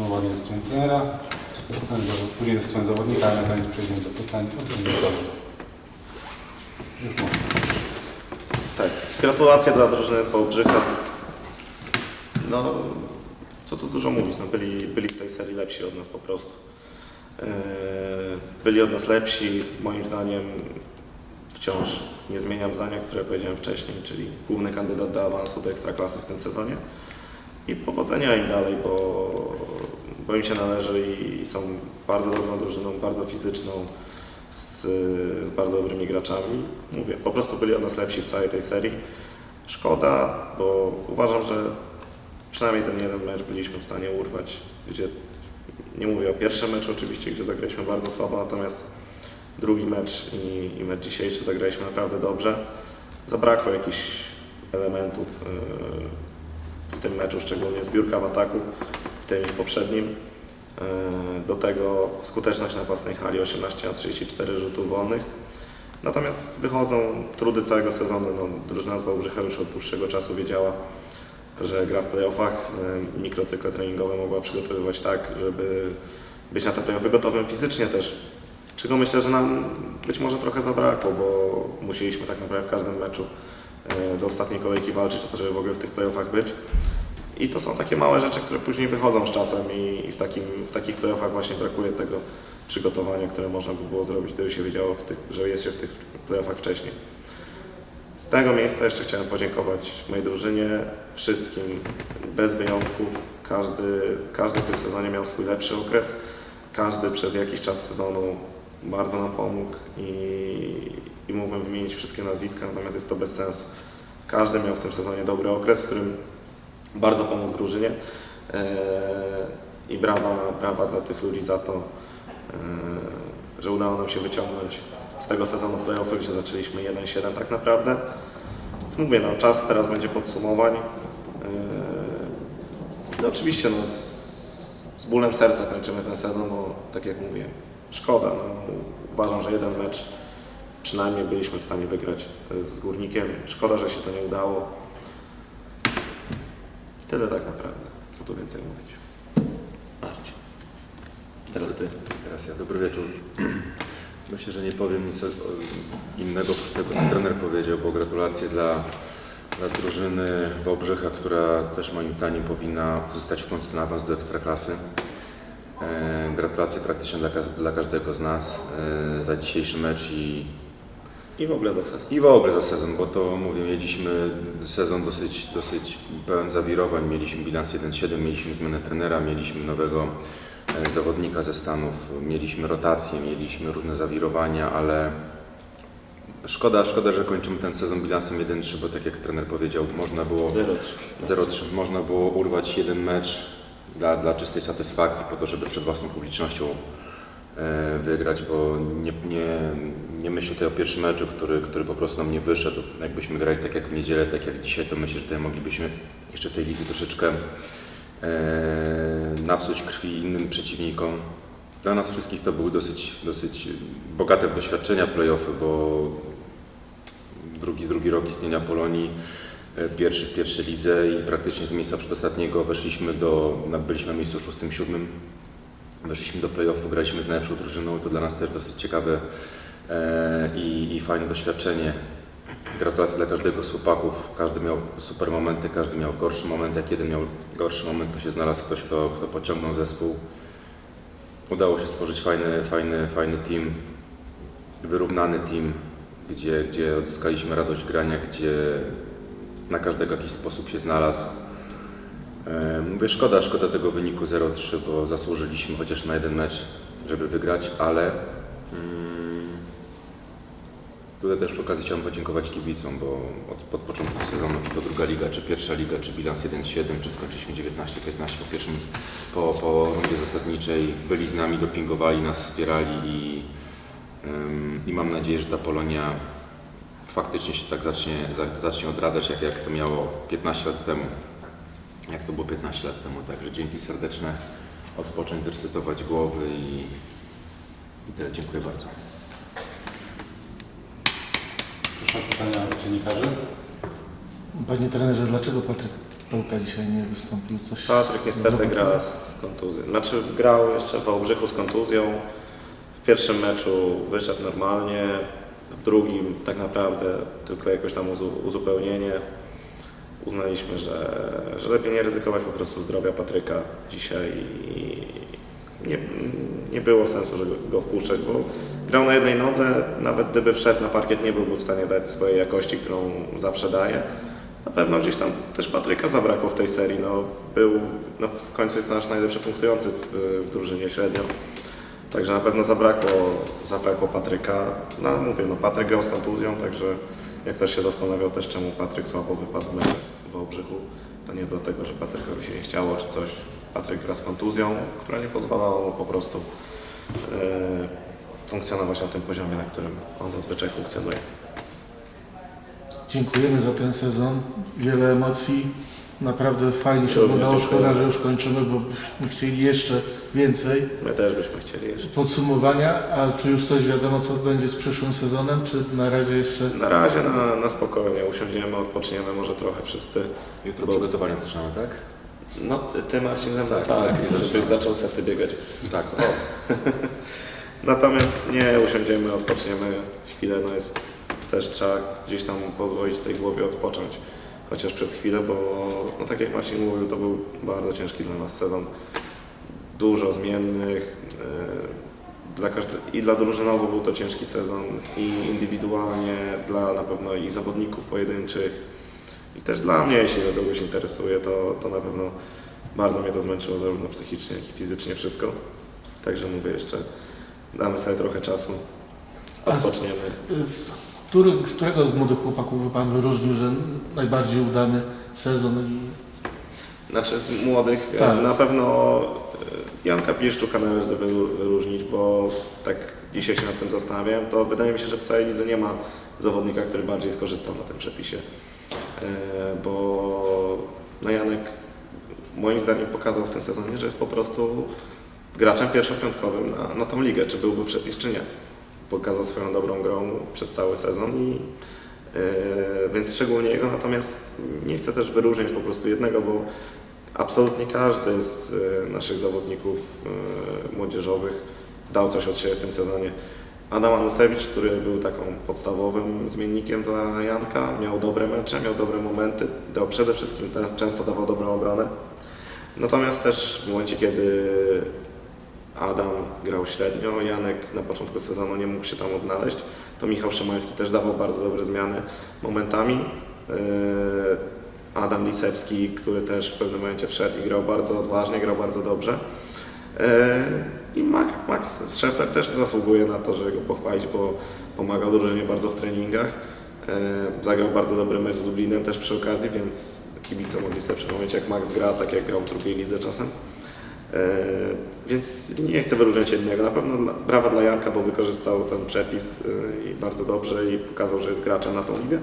podsumowanie strony trenera, później ze strony zawodnika, a na koniec przejdziemy do pytań. Już można. Tak, gratulacje dla drużyny z Wałbrzycha. No, co tu dużo mówić, no byli, byli w tej serii lepsi od nas po prostu. Eee, Byli od nas lepsi, moim zdaniem wciąż nie zmieniam zdania, które powiedziałem wcześniej, czyli główny kandydat do awansu do Ekstraklasy w tym sezonie. I powodzenia im dalej, bo, bo im się należy i są bardzo dobrą drużyną, bardzo fizyczną, z, bardzo dobrymi graczami. Mówię, po prostu byli od nas lepsi w całej tej serii. Szkoda, bo uważam, że przynajmniej ten jeden mecz byliśmy w stanie urwać, gdzie nie mówię o pierwszym meczu oczywiście, gdzie zagraliśmy bardzo słabo, natomiast drugi mecz i, i mecz dzisiejszy zagraliśmy naprawdę dobrze. Zabrakło jakichś elementów yy, w tym meczu, szczególnie zbiórka w ataku, tym i poprzednim. Yy, Do tego skuteczność na własnej hali 18 na 34 rzutów wolnych. Natomiast wychodzą trudy całego sezonu. No, drużyna z Wałbrzycha już od dłuższego czasu wiedziała, że gra w playoffach. Yy, Mikrocykle treningowe mogła przygotowywać tak, żeby być na te playoffy gotowym fizycznie też. Czego myślę, że nam być może trochę zabrakło, bo musieliśmy tak naprawdę w każdym meczu yy, do ostatniej kolejki walczyć o to, żeby w ogóle w tych playoffach być. I to są takie małe rzeczy, które później wychodzą z czasem i, i w, takim, w takich playoffach właśnie brakuje tego przygotowania, które można by było zrobić, gdyby się wiedziało, tych, że jest się w tych playoffach wcześniej. Z tego miejsca jeszcze chciałem podziękować mojej drużynie, wszystkim, bez wyjątków. Każdy, każdy w tym sezonie miał swój lepszy okres. Każdy przez jakiś czas sezonu bardzo nam pomógł i, i mógłbym wymienić wszystkie nazwiska, natomiast jest to bez sensu. Każdy miał w tym sezonie dobry okres, w którym bardzo pomógł drużynie Eee, i brawa, brawa dla tych ludzi za to, eee, że udało nam się wyciągnąć z tego sezonu playoffy, gdzie zaczęliśmy 1-7 tak naprawdę. Więc mówię, no czas teraz będzie podsumowań. Eee, No oczywiście no, z, z bólem serca kończymy ten sezon, bo tak jak mówię, szkoda. No, uważam, że jeden mecz przynajmniej byliśmy w stanie wygrać z Górnikiem. Szkoda, że się to nie udało. Tyle tak naprawdę. Co tu więcej mówić? Marcin. Teraz ty. Teraz ja, dobry wieczór. Myślę, że nie powiem nic innego oprócz tego, co trener powiedział, bo gratulacje dla, dla drużyny Wałbrzycha, która też moim zdaniem powinna uzyskać w końcu awans do Ekstraklasy. E, gratulacje praktycznie dla, dla każdego z nas e, za dzisiejszy mecz i, I w ogóle za sezon. i w ogóle za sezon, bo to mówię, mieliśmy sezon dosyć, dosyć pełen zawirowań, mieliśmy bilans 1-7, mieliśmy zmianę trenera, mieliśmy nowego e, zawodnika ze Stanów, mieliśmy rotację, mieliśmy różne zawirowania, ale szkoda, szkoda, że kończymy ten sezon bilansem 1-3, bo tak jak trener powiedział, można było 0-3. 0-3. Można było urwać jeden mecz dla, dla czystej satysfakcji, po to, żeby przed własną publicznością e, wygrać, bo nie, nie, nie myślę tutaj o pierwszym meczu, który, który po prostu nam nie wyszedł. Jakbyśmy grali tak jak w niedzielę, tak jak dzisiaj, to myślę, że tutaj moglibyśmy jeszcze w tej lidze troszeczkę e, napsuć krwi innym przeciwnikom. Dla nas wszystkich to były dosyć, dosyć bogate doświadczenia playoffy, bo drugi, drugi rok istnienia Polonii, e, pierwszy w pierwszej lidze i praktycznie z miejsca przedostatniego weszliśmy do, byliśmy na miejscu szóstym, siódmym, weszliśmy do playoffu, graliśmy z najlepszą drużyną i to dla nas też dosyć ciekawe i, i fajne doświadczenie. Gratulacje dla każdego z chłopaków, każdy miał super momenty, każdy miał gorszy moment, jak jeden miał gorszy moment, to się znalazł ktoś, kto, kto pociągnął zespół. Udało się stworzyć fajny, fajny, fajny team, wyrównany team, gdzie, gdzie odzyskaliśmy radość grania, gdzie na każdego jakiś sposób się znalazł. E, Mówię, szkoda, szkoda tego wyniku 0-3, bo zasłużyliśmy chociaż na jeden mecz, żeby wygrać, ale mm, tutaj też przy okazji chciałem podziękować kibicom, bo od, od początku sezonu, czy to druga liga, czy pierwsza liga, czy bilans 1-7, czy skończyliśmy 19-15 po pierwszym, po, po rundzie zasadniczej, byli z nami, dopingowali nas, wspierali i Ym, I mam nadzieję, że ta Polonia faktycznie się tak zacznie, za- zacznie odradzać, jak, jak to miało 15 lat temu. Jak to było 15 lat temu. Także dzięki serdeczne, odpocząć, zresetować głowy i, i tyle. Dziękuję bardzo. Proszę o pytania dziennikarzy. Panie trenerze, dlaczego Patryk Pelka dzisiaj nie wystąpił. Coś Patryk niestety zrobił? gra z kontuzją. Znaczy grał jeszcze w Wałbrzychu z kontuzją. W pierwszym meczu wyszedł normalnie, w drugim tak naprawdę tylko jakoś tam uzu- uzupełnienie. Uznaliśmy, że, że lepiej nie ryzykować po prostu zdrowia Patryka dzisiaj i nie było sensu, żeby go wpuszczać, bo grał na jednej nodze, nawet gdyby wszedł na parkiet nie byłby w stanie dać swojej jakości, którą zawsze daje. Na pewno gdzieś tam też Patryka zabrakło w tej serii. No, był, no w końcu jest nasz najlepszy punktujący w, w drużynie średnio. Także na pewno zabrakło, zabrakło Patryka. No mówię, no Patryk grał z kontuzją, także jak też się zastanawiał też czemu Patryk słabo wypadł w meczu w Wałbrzychu, to nie dlatego, że Patrykowi się nie chciało czy coś. Patryk gra z kontuzją, która nie pozwalała mu po prostu e, funkcjonować na tym poziomie, na którym on zazwyczaj funkcjonuje. Dziękujemy za ten sezon. Wiele emocji. Naprawdę fajnie się Również oglądało. dziękuję. Szkoda, że już kończymy, bo byśmy chcieli jeszcze więcej My też byśmy chcieli jeszcze. podsumowania. A czy już coś wiadomo, co będzie z przyszłym sezonem, czy na razie jeszcze... Na razie na, na spokojnie usiądziemy, odpoczniemy może trochę wszyscy. Jutro Bo- przygotowania zaczynamy, tak? No ty Marcin ze mną Tak, tak, tak, żebyś zaczął sety biegać. Tak. O, Natomiast nie usiądziemy, odpoczniemy chwilę, no jest też trzeba gdzieś tam pozwolić tej głowie odpocząć. Chociaż przez chwilę, bo no tak jak Marcin mówił, to był bardzo ciężki dla nas sezon. Dużo zmiennych. e, Dla każde, I dla drużynowo był to ciężki sezon, i indywidualnie, dla na pewno i zawodników pojedynczych. I też dla mnie, jeśli to kogoś interesuje, to, to na pewno bardzo mnie to zmęczyło, zarówno psychicznie, jak i fizycznie wszystko. Także mówię jeszcze, damy sobie trochę czasu, A z- odpoczniemy. Z, który, z którego z młodych chłopaków by Pan wyróżnił, że najbardziej udany sezon Znaczy z młodych e, Tak. na pewno e, Janka Piszczuka należy wyróżnić, bo tak dzisiaj się nad tym zastanawiałem, to wydaje mi się, że w całej lidze nie ma zawodnika, który bardziej skorzystał na tym przepisie. E, Bo no Janek moim zdaniem pokazał w tym sezonie, że jest po prostu graczem pierwszopiątkowym na, na tą ligę, czy byłby przepis, czy nie. Pokazał swoją dobrą grą przez cały sezon i e, więc szczególnie jego, natomiast nie chcę też wyróżnić po prostu jednego, bo absolutnie każdy z e, naszych zawodników młodzieżowych dał coś od siebie w tym sezonie. Adam Anusewicz, który był taką podstawowym zmiennikiem dla Janka, miał dobre mecze, miał dobre momenty, dał przede wszystkim często dawał dobrą obronę. Natomiast też w momencie, kiedy Adam grał średnio, Janek na początku sezonu nie mógł się tam odnaleźć, to Michał Szymański też dawał bardzo dobre zmiany momentami. Yy, Adam Lisewski, który też w pewnym momencie wszedł i grał bardzo odważnie, grał bardzo dobrze. Yy, I Max, Scheffler też zasługuje na to, żeby go pochwalić, bo pomagał drużynie bardzo w treningach. Yy, Zagrał bardzo dobry mecz z Lublinem też przy okazji, więc kibice mogli sobie przypomnieć jak Max gra, tak jak grał w drugiej lidze czasem. E, Więc nie chcę wyróżniać jednego. Na pewno dla, brawa dla Janka, bo wykorzystał ten przepis e, i bardzo dobrze i pokazał, że jest graczem na tą ligę.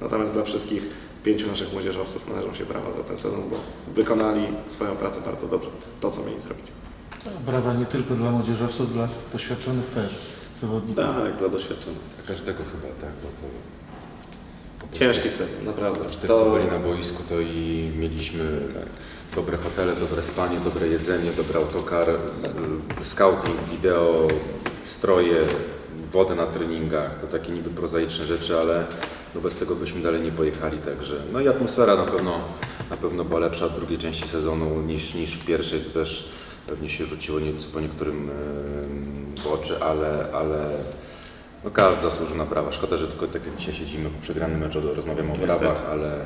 Natomiast dla wszystkich pięciu naszych młodzieżowców należą się brawa za ten sezon, bo wykonali swoją pracę bardzo dobrze, to co mieli zrobić. Brawa nie tylko dla młodzieżowców, dla doświadczonych też zawodników. Tak, dla doświadczonych. dla każdego chyba, tak, bo to... Ciężki sezon, naprawdę. Oprócz tych, To- co byli na boisku, to i mieliśmy dobre hotele, dobre spanie, dobre jedzenie, dobry autokar, y, scouting, wideo, stroje, wodę na treningach, to takie niby prozaiczne rzeczy, ale no bez tego byśmy dalej nie pojechali, także no i atmosfera na pewno, na pewno była lepsza w drugiej części sezonu niż, niż w pierwszej, to też pewnie się rzuciło nieco po niektórym w oczy, ale, ale no każdy zasłużył na brawa. Szkoda, że tylko tak jak dzisiaj siedzimy po przegranym meczu, rozmawiamy o brawach, ale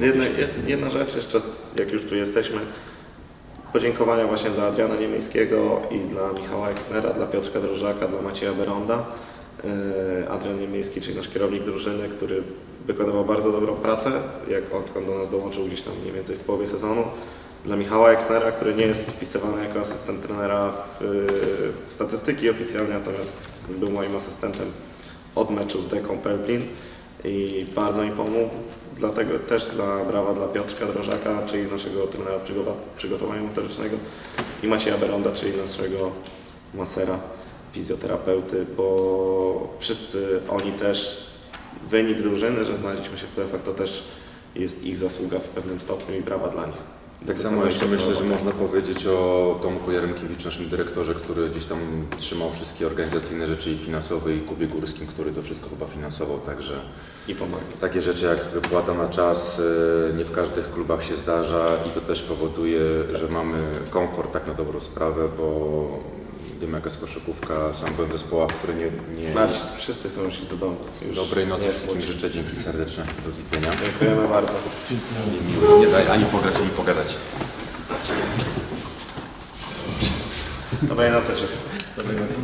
Jedna, jedna rzecz jeszcze, jak już tu jesteśmy, podziękowania właśnie dla Adriana Niemieckiego i dla Michała Eksnera, dla Piotrka Drożaka, dla Macieja Beronda. Yy, Adrian Niemiecki, czyli nasz kierownik drużyny, który wykonywał bardzo dobrą pracę, jak odkąd do nas dołączył gdzieś tam mniej więcej w połowie sezonu. Dla Michała Eksnera, który nie jest wpisywany jako asystent trenera w, w statystyki oficjalnie, natomiast był moim asystentem od meczu z Deką Pelplin i bardzo mi pomógł. Dlatego też dla brawa dla Piotrka Drożaka, czyli naszego trenera przygotowania motorycznego i Macieja Beronda, czyli naszego masera, fizjoterapeuty, bo wszyscy oni też, wynik drużyny, że znaleźliśmy się w playoffach, to też jest ich zasługa w pewnym stopniu i brawa dla nich. Tak samo jeszcze jest myślę, że można powiedzieć o Tomku Jaremkiewiczu, naszym dyrektorze, który gdzieś tam trzymał wszystkie organizacyjne rzeczy i finansowe i Kubie Górskim, który to wszystko chyba finansował, także I pomaga. takie rzeczy jak wypłata na czas y, nie w każdych klubach się zdarza i to też powoduje, że mamy komfort tak na dobrą sprawę, bo wiem jaka jest koszykówka, sam byłem w zespołach, które nie, nie, Marcin, wszyscy chcą już iść do domu. Już Dobrej nocy nie wszystkim życzę, dzięki serdeczne, do widzenia. Dziękujemy bardzo. Miło, nie daj ani pograć, ani pogadać. Dobrej nocy wszystkim. Dobrej nocy.